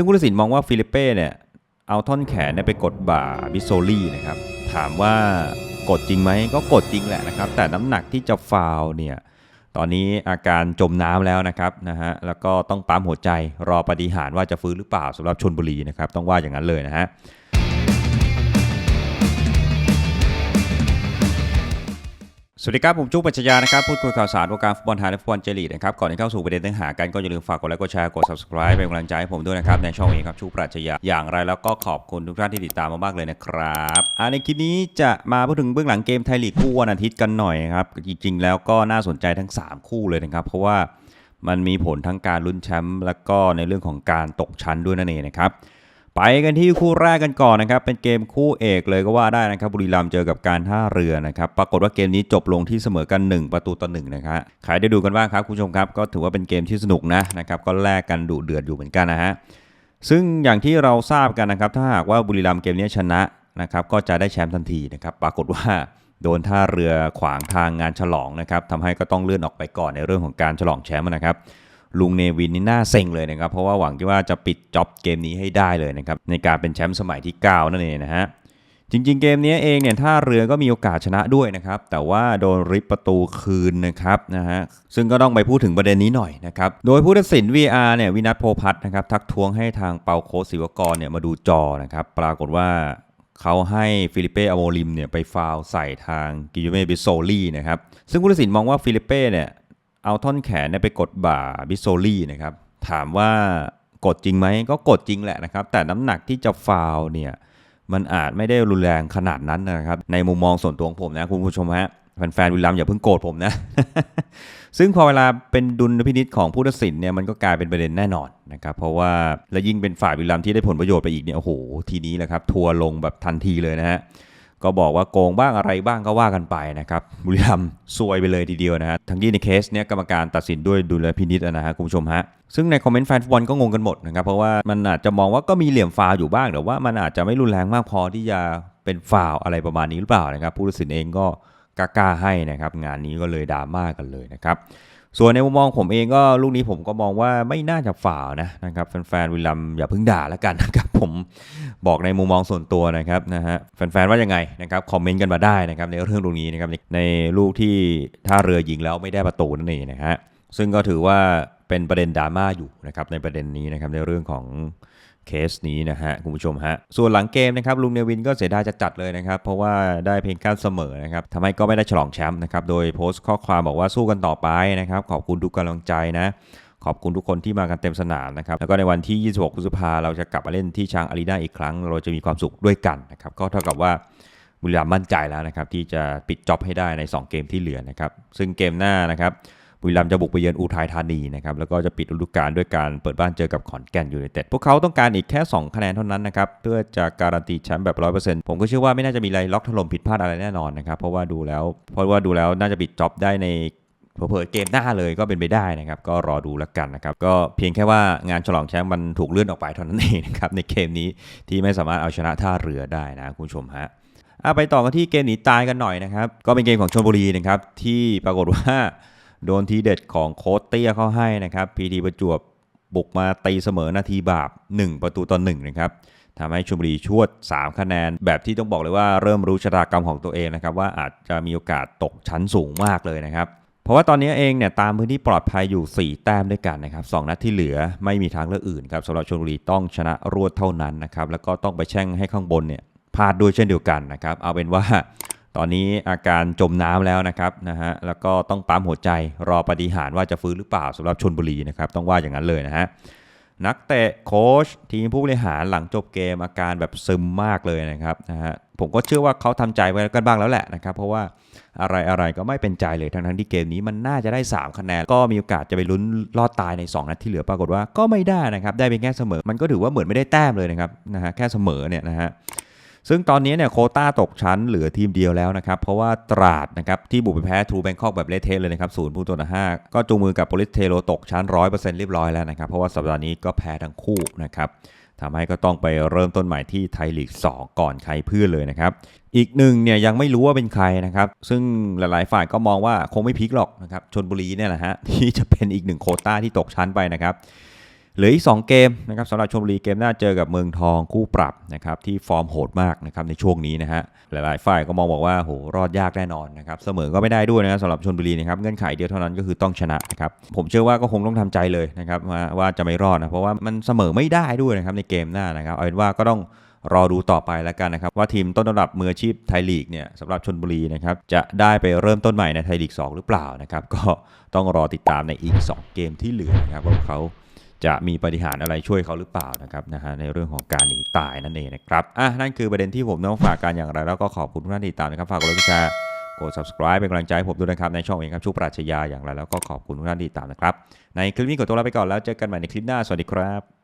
ซึ่งผู้ตัดสินมองว่าฟิลิปเป้เนี่ยเอาท่อนแขนเนี่ยไปกดบ่าบิโซลี่นะครับ ถามว่ากดจริงไหมก็กดจริงแหละนะครับ แต่น้ำหนักที่จะฟาวเนี่ยตอนนี้อาการจมน้ำแล้วนะครับนะฮะแล้วก็ต้องปั๊มหัวใจรอปฏิหารว่าจะฟื้นหรือเปล่าสำหรับชนบุรีนะครับ ต้องว่าอย่างนั้นเลยนะฮะ สวัสดีครับ ผมจุ๊บปัจจยานะครับ พูดคุยข่าวสารวงการฟุตบอลไทยและฟุตบอลเจลีกนะครับ ก่อนที่เข้าสู่ประเด็นเนื้อหากันก็อย่าลืมฝากกดไลค์กดแชร์กด subscribe เป็นกำลังใจให้ผมด้วยนะครับ ในช่องนี้ครับชูปรัชญาอย่างไรแล้วก็ขอบคุณทุกท่านที่ติดตามมามากเลยนะครับอ่าในคลิปนี้จะมาพูดถึงเบื้องหลังเกมไทยลีกคู่วันอาทิตย์กันหน่อยครับจริงๆแล้วก็น่าสนใจทั้ง 3 คู่เลยนะครับเพราะว่ามันมีผลทั้งการลุ้นแชมป์แล้วก็ในเรื่องของการตกชั้นด้วยนั่นเองนะครับ ไปกันที่คู่แรกกันก่อนนะครับเป็นเกมคู่เอกเลยก็ว่าได้นะครับบุรีรัมย์เจอกับการท่าเรือนะครับปรากฏว่าเกมนี้จบลงที่เสมอกัน 1 ประตูต่อ1นะครับใครได้ดูกันบ้างครับคุณผู้ชมครับก็ถือว่าเป็นเกมที่สนุกนะนะครับก็แลกกันดุเดือดอยู่เหมือนกันนะฮะซึ่งอย่างที่เราทราบกันนะครับถ้าหากว่าบุรีรัมย์เกมนี้ชนะนะครับก็จะได้แชมป์ทันทีนะครับปรากฏว่าโดนท่าเรือขวางทางงานฉลองนะครับทำให้ก็ต้องเลื่อนออกไปก่อนในเรื่องของการฉลองแชมป์นะครับ ลุงเนวินนี่น่าเซ็งเลยนะครับ เพราะว่าหวังที่ว่าจะปิดจ็อบเกมนี้ให้ได้เลยนะครับ ในการเป็นแชมป์สมัยที่ 9 นั่นเองนะฮะจริงๆ เกมนี้เองเนี่ยท่าเรือก็มีโอกาสชนะด้วยนะครับ แต่ว่าโดนริบประตูคืนนะครับนะฮะซึ่งก็ต้องไปพูดถึงประเด็นนี้หน่อยนะครับ โดยผู้ตัดสิน VR เนี่ยวินัทโพพัฒนะครับทักท้วงให้ทางเปาโคศิวกรเนี่ยมาดูจอนะครับ ปรากฏว่าเขาให้ฟิลิเป้อโมลิมเนี่ยไปฟาวใส่ทางกิโยเมบิโซลี่นะครับ ซึ่งผู้ตัดสินมองว่าฟิลิเป้เนี่ย เอาท่อนแขนไปกดบ่าบิโซลี่นะครับ ถามว่ากดจริงไหมก็กดจริงแหละนะครับ แต่น้ำหนักที่จะฟาวเนี่ยมันอาจไม่ได้รุนแรงขนาดนั้นนะครับ ในมุมมองส่วนตัวของผมนะคุณผู้ชมฮะแฟนๆวิลลัมอย่าเพิ่งโกรธผมนะ ซึ่งพอเวลาเป็นดุลพินิษของผู้ตัดสินเนี่ยมันก็กลายเป็นประเด็นแน่นอนนะครับ เพราะว่าและยิ่งเป็นฝ่ายวิลลัมที่ได้ผลประโยชน์ไปอีกเนี่ยโอ้โหทีนี้แหละครับ ทัวร์ลงแบบทันทีเลยนะฮะ ก็บอกว่าโกงบ้างอะไรบ้างก็ว่ากันไปนะครับบุรีรัมซวยไปเลยทีเดียวนะฮะทั้งที่ในเคสเนี้ยกรรมการตัดสินด้วยดุลพินิษนะฮะคุณผู้ชมฮะซึ่งในคอมเมนต์แฟนฟุตบอลก็งงกันหมดนะครับเพราะว่ามันอาจจะมองว่าก็มีเหลี่ยมฟาวอยู่บ้างแต่ว่ามันอาจจะไม่รุนแรงมากพอที่จะเป็นฟาวอะไรประมาณนี้หรือเปล่านะครับผู้ตัดสินเองก็ กล้าๆให้นะครับงานนี้ก็เลยดราม่ากันเลยนะครับส่วนในมุมมองผมเองก็ลูกนี้ผมก็มองว่าไม่น่าจะฝ่าวนะนะครับแฟนๆวิลลัมอย่าเพิ่งด่าแล้วกันนะครับผมบอกในมุมมองส่วนตัวนะครับนะฮะแฟนๆว่ายังไงนะครับคอมเมนต์กันมาได้นะครับในเรื่องตรงนี้นะครับในลูกที่ท่าเรือยิงแล้วไม่ได้ประตูนั่นเองนะฮะซึ่งก็ถือว่า เป็นประเด็นดราม่าอยู่นะครับในประเด็นนี้นะครับในเรื่องของเคสนี้นะฮะคุณผู้ชมฮะส่วนหลังเกมนะครับลุงเนวินก็เสียดายจะจัดเลยนะครับ เพราะว่าได้เพียงแค่เสมอนะครับทำให้ก็ไม่ได้ฉลองแชมป์นะครับโดยโพสต์ข้อความบอกว่าสู้กันต่อไปนะครับขอบคุณทุกกำลังใจนะขอบคุณทุกคนที่มากันเต็มสนามนะครับ แล้วก็ในวันที่ 26พฤษภาเราจะกลับมาเล่นที่ช้างอารีนาอีกครั้ง เราจะมีความสุขด้วยกันนะครับ ก็เท่ากับว่าบุรีรัมย์มั่นใจแล้วนะครับ ที่จะปิดจ็อบให้ได้ใน 2 เกมที่เหลือนะครับ ซึ่งเกมหน้านะครับ บุรีรัมย์จะบุกไปเยือนอุทัยธานีนะครับแล้วก็จะปิดฤดูกาลด้วยการเปิดบ้านเจอกับขอนแก่นยูไนเต็ดพวกเขาต้องการอีกแค่ 2 คะแนนเท่านั้นนะครับเพื่อจะการันตีแชมป์แบบ 100%ผมก็เชื่อว่าไม่น่าจะมีอะไรล็อกถล่มผิดพลาดอะไรแน่นอนนะครับเพราะว่าดูแล้วเพราะว่าดูแล้วน่าจะปิดจ็อบได้ในเผลอเกมหน้าเลยก็เป็นไปได้นะครับ ก็รอดูแล้วกันนะครับ ก็เพียงแค่ว่างานฉลองแชมป์มันถูกเลื่อนออกไปเท่านั้นเองนะครับ ในเกมนี้ที่ไม่สามารถเอาชนะท่าเรือได้นะคุณผู้ชมฮะอะไปต่อกันที่เกมหนีตายกันหน่อยนะครับ ก็เป็นเกมของชลบุรีนะครับ ที่ปรากฏว่า โดนทีเด็ดของโค้ชเตี้ยเข้าให้นะครับพีทีประจวบบุกมาตีเสมอนาทีบาป 1 ประตูต่อ1นะครับทำให้ชลบุรีชวด 3 คะแนน แบบที่ต้องบอกเลยว่าเริ่มรู้ชะตากรรมของตัวเองนะครับ ว่าอาจจะมีโอกาสตกชั้นสูงมากเลยนะครับ เพราะว่าตอนนี้เองเนี่ยตามพื้นที่ปลอดภัยอยู่ 4 แต้มด้วยกันนะครับสองนัดที่เหลือไม่มีทางเลือกอื่นครับสำหรับชลบุรีต้องชนะรวดเท่านั้นนะครับแล้วก็ต้องไปแช่งให้ข้างบนเนี่ยพลาดด้วยเช่นเดียวกันนะครับเอาเป็นว่า ตอนนี้อาการจมน้ำแล้วนะครับนะฮะแล้วก็ต้องปั๊มหัวใจรอปฏิหารว่าจะฟื้นหรือเปล่าสำหรับชนบุรีนะครับต้องว่าอย่างนั้นเลยนะฮะนักเตะโค้ชทีมผู้บริหารหลังจบเกมอาการแบบซึมมากเลยนะครับนะฮะผมก็เชื่อว่าเขาทำใจไว้กันบ้างแล้วแหละนะครับ เพราะว่าอะไรอะไรก็ไม่เป็นใจเลยทั้งทั้งที่เกมนี้มันน่าจะได้ 3 คะแนน ก็มีโอกาสจะไปลุ้นรอดตายใน 2 นัดที่เหลือปรากฏว่าก็ไม่ได้นะครับ ได้เพียงแค่เสมอ มันก็ถือว่าเหมือนไม่ได้แต้มเลยนะครับนะฮะแค่เสมอเนี่ยนะฮะ ซึ่งตอนนี้เนี่ยโคต้าตกชั้นเหลือทีมเดียวแล้วนะครับ เพราะว่าตราดนะครับที่บุกไปแพ้ทูแบงคอกแบบเละเทะเลยนะครับศูนย์ผู้ตัวห้าก็จูงมือกับโปลิสเทโรตกชั้น100%เปอร์เซนต์เรียบร้อยแล้วนะครับ เพราะว่าสัปดาห์นี้ก็แพ้ทั้งคู่นะครับทำให้ก็ต้องไปเริ่มต้นใหม่ที่ไทยลีก 2 ก่อนใครเพื่อเลยนะครับ อีกหนึ่งเนี่ยยังไม่รู้ว่าเป็นใครนะครับ ซึ่งหลายๆฝ่ายก็มองว่าคงไม่พลิกหรอกนะครับชนบุรีเนี่ยแหละฮะที่จะเป็นอีกหนึ่งโคต้าที่ตกชั้นไปนะครับ เหลืออีก 2 เกมนะครับสำหรับชมบุรีเกมหน้าเจอกับเมืองทองคู่ปรับนะครับที่ฟอร์มโหดมากนะครับในช่วงนี้นะฮะหลายๆฝ่ายก็มองบอกว่าโหรอดยากแน่นอนนะครับเสมอก็ไม่ได้ด้วยนะครับสำหรับชนบุรีนะครับเงื่อนไขเดียวเท่านั้นก็คือต้องชนะนะครับผมเชื่อว่าก็คงต้องทำใจเลยนะครับว่าว่าจะไม่รอดนะเพราะว่ามันเสมอไม่ได้ด้วยนะครับในเกมหน้านะครับเอาเป็นว่าก็ต้องรอดูต่อไปแล้วกันนะครับ ว่าทีมต้นระดับมืออาชีพไทยลีกเนี่ยสำหรับชนบุรีนะครับจะได้ไปเริ่มต้นใหม่ในไทยลีก 2 หรือเปล่านะครับก็ต้องรอติดตามในอีก 2 เกมที่เหลือนะครับว่าเขา จะมีปฏิหารอะไรช่วยเขาหรือเปล่านะครับนะฮะในเรื่องของการหนีตายนั่นเองนะครับอะนั่นคือประเด็นที่ผมต้องฝากการอย่างไร แล้วก็ขอบคุณทุกท่านที่ติดตามนะครับฝากกดไลค์กดแชร์กด subscribe เป็นกำลังใจให้ผมด้วยนะครับในช่องเองครับชูปราชญาอย่างไรแล้วก็ขอบคุณทุกท่านที่ติดตามนะครับในคลิปนี้ขอตัวลาไปก่อนแล้วเจอกันใหม่ในคลิปหน้าสวัสดีครับ